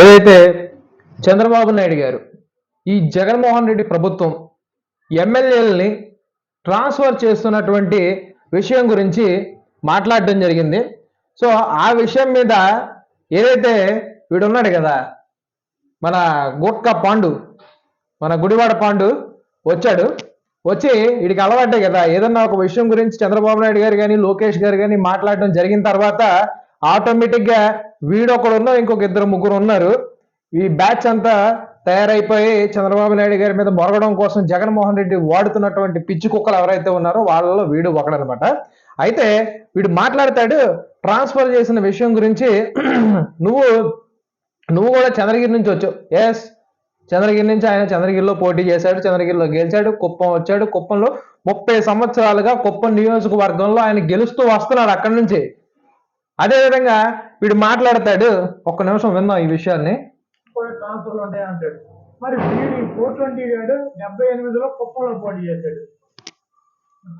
ఏదైతే చంద్రబాబు నాయుడు గారు ఈ జగన్మోహన్ రెడ్డి ప్రభుత్వం ఎమ్మెల్యేలని ట్రాన్స్ఫర్ చేస్తున్నటువంటి విషయం గురించి మాట్లాడడం జరిగింది. సో ఆ విషయం మీద ఏదైతే వీడున్నాడు కదా మన గుట్క పాండు మన గుడివాడ పాండు వచ్చాడు. వచ్చి వీడికి అలవాటే కదా ఏదన్నా ఒక విషయం గురించి చంద్రబాబు నాయుడు గారు కానీ లోకేష్ గారు కానీ మాట్లాడడం జరిగిన తర్వాత ఆటోమేటిక్గా గా ఉన్నా ఇంకొక ఇద్దరు ముగ్గురు ఉన్నారు ఈ బ్యాచ్ అంతా తయారైపోయి చంద్రబాబు నాయుడు గారి మీద మొరగడం కోసం జగన్మోహన్ రెడ్డి వాడుతున్నటువంటి పిచ్చి కుక్కలు ఎవరైతే ఉన్నారో వాళ్ళలో వీడు ఒకడనమాట. అయితే వీడు మాట్లాడతాడు ట్రాన్స్ఫర్ చేసిన విషయం గురించి. నువ్వు నువ్వు కూడా చంద్రగిరి నుంచి వచ్చావు. ఎస్ చంద్రగిరి నుంచి ఆయన చంద్రగిరిలో పోటీ చేశాడు చంద్రగిరిలో గెలిచాడు కుప్పం వచ్చాడు. కుప్పంలో ముప్పై సంవత్సరాలుగా కుప్పం నియోజకవర్గంలో ఆయన గెలుస్తూ వస్తున్నాడు అక్కడి నుంచి. అదే విధంగా వీడు మాట్లాడతాడు ఒక్క నిమిషం విందాం ఈ విషయాన్ని ట్రాన్స్ఫర్లు ఉంటాయి అంటాడు. మరి వీడి ఫోర్ ట్వంటీ గాడు డెబ్బై ఎనిమిదిలో కుప్పంలో పోటీ చేశాడు.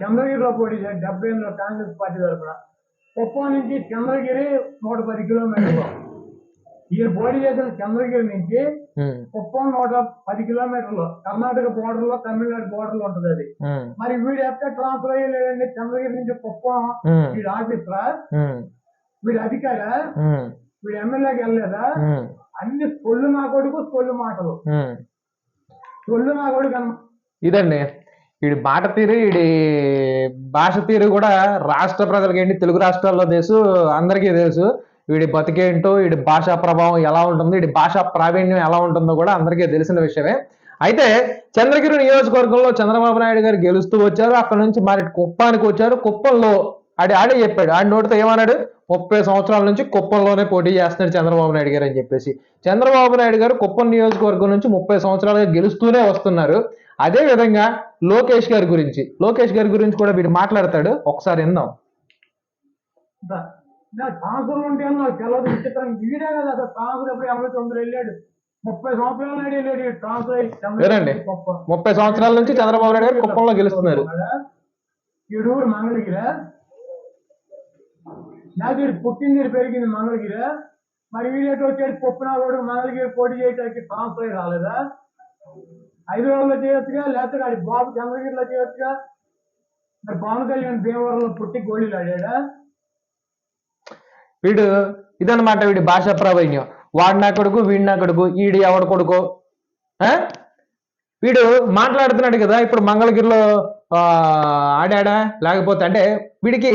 చంద్రగిరిలో పోటీ చేశాడు డెబ్బై ఎనిమిదిలో కాంగ్రెస్ పార్టీ తరఫున కుప్పం నుంచి చంద్రగిరి నూట పది కిలోమీటర్లు. ఈయన పోటీ చేసిన చంద్రగిరి నుంచి కుప్పం నూట పది కిలోమీటర్లు. కర్ణాటక బోర్డర్లో తమిళనాడు బోర్డర్లో ఉంటది అది. మరి వీడు ఎక్కడ ట్రాన్స్ఫర్ అయ్యలేదండి చంద్రగిరి నుంచి కుప్పం. వీడు ఆఫీసరా? వీడు అధికారా? వీడు ఎమ్మెల్యేకి వెళ్ళలేదా? అన్ని సొల్లు నా కొడుకు సొల్లు మాటలు. సొల్లు నా కొడుకు ఇదండి. వీడి మాట తీరు వీడి భాష తీరు కూడా రాష్ట్ర ప్రజలకి ఏంటి? తెలుగు రాష్ట్రాల్లో తెలుసు అందరికీ తెలుసు. వీడి బతికేంటో వీడి భాషా ప్రభావం ఎలా ఉంటుందో వీడి భాషా ప్రావీణ్యం ఎలా ఉంటుందో కూడా అందరికీ తెలిసిన విషయమే. అయితే చంద్రగిరి నియోజకవర్గంలో చంద్రబాబు నాయుడు గారు గెలుస్తూ వచ్చారు. అక్కడ నుంచి మరి కుప్పానికి వచ్చారు. కుప్పంలో ఆడి ఆడే చెప్పాడు. ఆడి నోటితో ఏమన్నాడు? ముప్పై సంవత్సరాల నుంచి కుప్పంలోనే పోటీ చేస్తున్నాడు చంద్రబాబు నాయుడు గారు అని చెప్పేసి. చంద్రబాబు నాయుడు గారు కుప్పం నియోజకవర్గం నుంచి ముప్పై సంవత్సరాలుగా గెలుస్తూనే వస్తున్నారు. అదే విధంగా లోకేష్ గారి గురించి. లోకేష్ గారి గురించి కూడా వీడు మాట్లాడతాడు. ఒకసారి విందాం. ట్రాన్స్ఫర్ ఉంటే నాకు విచిత్రం. వీడే కదా అసలు ట్రాన్స్ఫర్ ఎప్పుడు ఎనభై తొమ్మిది వెళ్ళాడు. ముప్పై సంవత్సరాల వెళ్ళాడు. ముప్పై సంవత్సరాల నుంచి చంద్రబాబు నాయుడు గారు కుప్పంలో గెలుస్తున్నారు. ఈడు మంగళగిరి. నాకు వీడు పుట్టింది పెరిగింది మంగళగిరి. మరి వీడేటో వచ్చాడు పొప్పిన కూడా మంగళగిరి పోటీ చేయడానికి ట్రాన్స్ఫర్ అయ్యి రాలేదా? హైదరాబాద్లో చేయొచ్చుగా లేకపోతే ఆడి బాబు చంద్రగిరిలో చేయొచ్చుగా? మరి పవన్ కళ్యాణ్ భీమవరంలో పుట్టి గోళీలు ఆడాడా? వీడు ఇదన్నమాట వీడి భాషా ప్రావీణ్యం. వాడు నా కొడుకు వీడి నా కొడుకు ఈడు ఎవడు కొడుకు? ఆ? వీడు మాట్లాడుతున్నాడు కదా ఇప్పుడు మంగళగిరిలో ఆడాడా? లేకపోతే అంటే వీడికి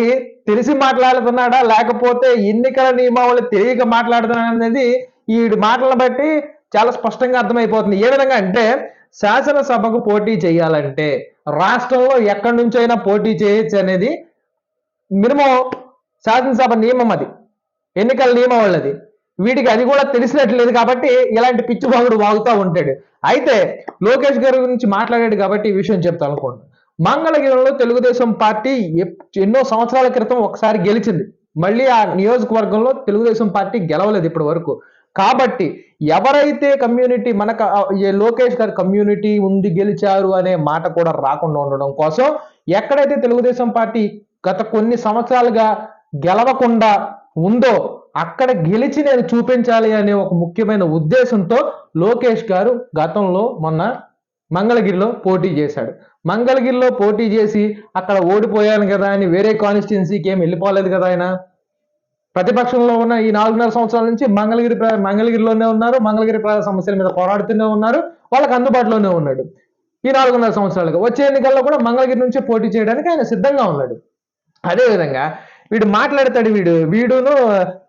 తెలిసి మాట్లాడుతున్నాడా? లేకపోతే ఎన్నికల నియమావళి తెలియక మాట్లాడుతున్నాడా అనేది ఈ మాటలను బట్టి చాలా స్పష్టంగా అర్థమైపోతుంది. ఏ విధంగా అంటే శాసనసభకు పోటీ చేయాలంటే రాష్ట్రంలో ఎక్కడి నుంచైనా పోటీ చేయొచ్చు అనేది మినిమం శాసనసభ నియమం అది. ఎన్నికల నియమం అది వీటికి అది కూడా తెలిసినట్లేదు కాబట్టి ఇలాంటి పిచ్చిబాగుడు వాగుతూ ఉంటాడు. అయితే లోకేష్ గారి గురించి మాట్లాడాడు కాబట్టి ఈ విషయం చెప్తాను అనుకోండి. మంగళగిరిలో తెలుగుదేశం పార్టీ ఎన్నో సంవత్సరాల క్రితం ఒకసారి గెలిచింది. మళ్ళీ ఆ నియోజకవర్గంలో తెలుగుదేశం పార్టీ గెలవలేదు ఇప్పటి వరకు. కాబట్టి ఎవరైతే కమ్యూనిటీ మనకు లోకేష్ గారి కమ్యూనిటీ ఉంది గెలిచారు అనే మాట కూడా రాకుండా ఉండడం కోసం ఎక్కడైతే తెలుగుదేశం పార్టీ గత కొన్ని సంవత్సరాలుగా గెలవకుండా ఉందో అక్కడ గెలిచి నేను చూపించాలి అనే ఒక ముఖ్యమైన ఉద్దేశంతో లోకేష్ గారు గతంలో మొన్న మంగళగిరిలో పోటీ చేశాడు. మంగళగిరిలో పోటీ చేసి అక్కడ ఓడిపోయాను కదా అని వేరే కాన్స్టిట్యున్సీకి ఏం వెళ్ళిపోలేదు కదా ఆయన. ప్రతిపక్షంలో ఉన్న ఈ నాలుగున్నర సంవత్సరాల నుంచి మంగళగిరి ప్ర- మంగళగిరిలోనే ఉన్నారు. మంగళగిరి ప్రజల సమస్యల మీద పోరాడుతూనే ఉన్నారు. వాళ్ళకి అందుబాటులోనే ఉన్నాడు. ఈ నాలుగున్నర సంవత్సరాలుగా వచ్చే ఎన్నికల్లో కూడా మంగళగిరి నుంచి పోటీ చేయడానికి ఆయన సిద్ధంగా ఉన్నాడు. అదేవిధంగా వీడు మాట్లాడతాడు వీడు. వీడును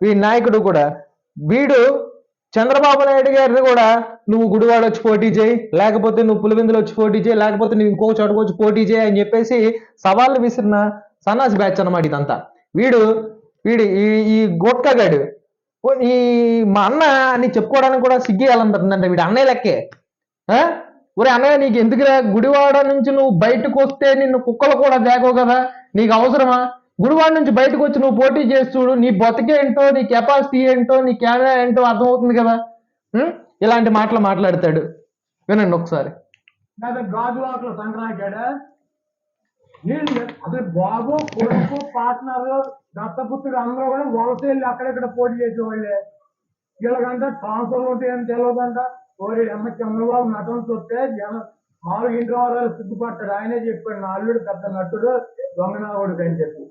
వీడి నాయకుడు కూడా. వీడు చంద్రబాబు నాయుడు గారిని కూడా నువ్వు గుడివాడ వచ్చి పోటీ చేయి లేకపోతే నువ్వు పులివిందులు వచ్చి పోటీ చేయి లేకపోతే నువ్వు ఇంకో చోటకు వచ్చి పోటీ చేయి అని చెప్పేసి సవాళ్ళు విసిరిన సన్నాసి బ్యాచ్ అన్నమాట ఇదంతా. వీడు వీడు ఈ ఈ గోట్కగాడు ఓ ఈ మా అన్న అని చెప్పుకోవడానికి కూడా సిగ్గేయాలంటుందంట వీడు అన్నయ్య లెక్కే. ఒరే అన్నయ్య నీకు ఎందుకురా గుడివాడ నుంచి నువ్వు బయటకు వస్తే నిన్ను కుక్కలు కూడా దేకవు కదా? నీకు అవసరమా? గుడివాడ నుంచి బయటకు వచ్చి నువ్వు పోటీ చేసి చూడు నీ బతికేంటో నీ కెపాసిటీ ఏంటో నీ కెమెరా ఏంటో అర్థమవుతుంది కదా? ఇలాంటి మాటలు మాట్లాడతాడు. వినండి ఒకసారి. అసలు బాబు కొడుకు పార్ట్నర్ దత్తపుత్రుడు అందరూ కూడా వలస వెళ్ళి అక్కడెక్కడ పోటీ చేసేవాళ్ళే? వీళ్ళకంటే ట్రాన్స్ఫర్లు ఉంటాయని తెలియదంట ఓరి అమ్మ చంద్రబాబు నటన చూస్తే జన మామూలు ఇంటి వారాలు సిగ్గుపడతాడు. ఆయనే చెప్పాడు నా అల్లుడు పెద్ద నటుడు దొంగనాగుడు అని చెప్పి.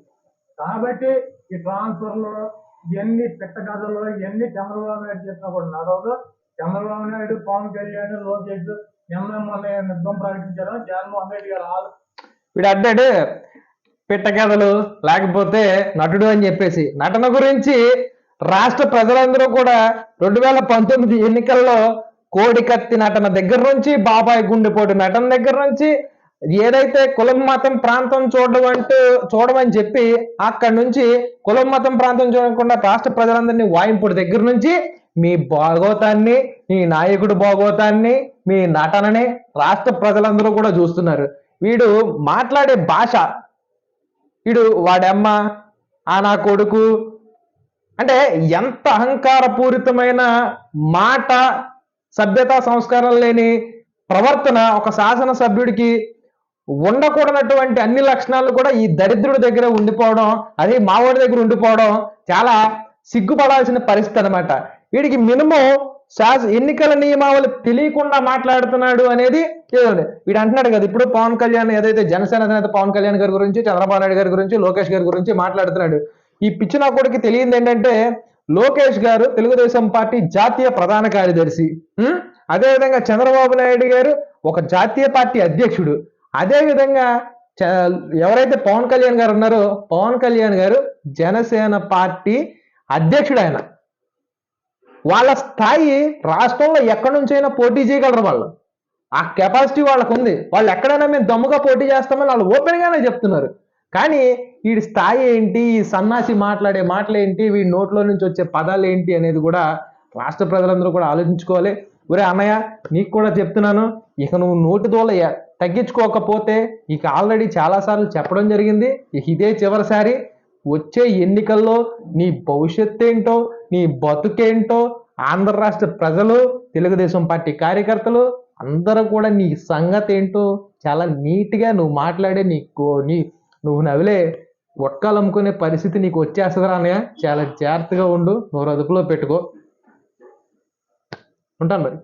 కాబట్టి ఈ ట్రాన్స్ఫర్లో ఇవన్నీ పిట్ట కథలు ఇవన్నీ చంద్రబాబు నాయుడు చేసినా కూడా నడవదు. చంద్రబాబు నాయుడు పవన్ కళ్యాణ్ లోకేష్ నిన్న మొన్న యుద్ధం ప్రకటించారు. జగన్మోహన్ రెడ్డి గారు ఆల్ వీడు అడ్డాడు. పిట్టకథలు లేకపోతే నటుడు అని చెప్పేసి. నటన గురించి రాష్ట్ర ప్రజలందరూ కూడా రెండు వేల పంతొమ్మిది ఎన్నికల్లో కోడికత్తి నటన దగ్గర నుంచి బాబాయ్ గుండెపోటు నటన దగ్గర నుంచి ఏదైతే కులం మతం ప్రాంతం చూడడం అంటూ చూడమని చెప్పి అక్కడి నుంచి కులం మతం ప్రాంతం చూడకుండా రాష్ట్ర ప్రజలందరినీ వాయింపుడు దగ్గర నుంచి మీ భాగోతాన్ని మీ నాయకుడు భాగోతాన్ని మీ నటనని రాష్ట్ర ప్రజలందరూ కూడా చూస్తున్నారు. వీడు మాట్లాడే భాష వీడు వాడమ్మ ఆ నా కొడుకు అంటే ఎంత అహంకారపూరితమైన మాట సభ్యతా సంస్కారం లేని ప్రవర్తన ఒక శాసన సభ్యుడికి ఉండకూడనటువంటి అన్ని లక్షణాలు కూడా ఈ దరిద్రుడి దగ్గర ఉండిపోవడం అది మావాడి దగ్గర ఉండిపోవడం చాలా సిగ్గుపడాల్సిన పరిస్థితి అనమాట వీడికి మినిమం శాస ఎన్నికల నియమావళి తెలియకుండా మాట్లాడుతున్నాడు అనేది ఏదండి వీడు అంటున్నాడు కదా ఇప్పుడు పవన్ కళ్యాణ్ ఏదైతే జనసేన అధినేత పవన్ కళ్యాణ్ గారి గురించి చంద్రబాబు నాయుడు గారి గురించి లోకేష్ గారి గురించి మాట్లాడుతున్నాడు ఈ పిచ్చిన కొడుకు తెలియదు ఏంటంటే లోకేష్ గారు తెలుగుదేశం పార్టీ జాతీయ ప్రధాన కార్యదర్శి. అదేవిధంగా చంద్రబాబు నాయుడు గారు ఒక జాతీయ పార్టీ అధ్యక్షుడు. అదేవిధంగా చ- ఎవరైతే పవన్ కళ్యాణ్ గారు ఉన్నారో పవన్ కళ్యాణ్ గారు జనసేన పార్టీ అధ్యక్షుడు ఆయన వాళ్ళ స్థాయి రాష్ట్రంలో ఎక్కడి నుంచైనా పోటీ చేయగలరు వాళ్ళు. ఆ కెపాసిటీ వాళ్ళకు ఉంది. వాళ్ళు ఎక్కడైనా మేము దమ్ముగా పోటీ చేస్తామని వాళ్ళు ఓపెన్ గానే చెప్తున్నారు. కానీ వీడి స్థాయి ఏంటి? ఈ సన్నాసి మాట్లాడే మాటలు ఏంటి? వీడి నోట్లో నుంచి వచ్చే పదాలు ఏంటి అనేది కూడా రాష్ట్ర ప్రజలందరూ కూడా ఆలోచించుకోవాలి. ఒరే అన్నయ్య నీకు కూడా చెప్తున్నాను. ఇక నువ్వు నోటి దోల తగ్గించుకోకపోతే ఇక ఆల్రెడీ చాలాసార్లు చెప్పడం జరిగింది. ఇదే చివరిసారి వచ్చే ఎన్నికల్లో నీ భవిష్యత్తు ఏంటో నీ బతుకేంటో ఆంధ్ర రాష్ట్ర ప్రజలు తెలుగుదేశం పార్టీ కార్యకర్తలు అందరూ కూడా నీ సంగతి ఏంటో చాలా నీట్గా నువ్వు మాట్లాడే నీ నీ నువ్వు నవిలే ఒట్కాలు అమ్ముకునే పరిస్థితి నీకు వచ్చేస్తుందిరా అన్నయ్య. చాలా జాగ్రత్తగా ఉండు. నువ్వు అదుపులో పెట్టుకో. ఉంటాను మరి.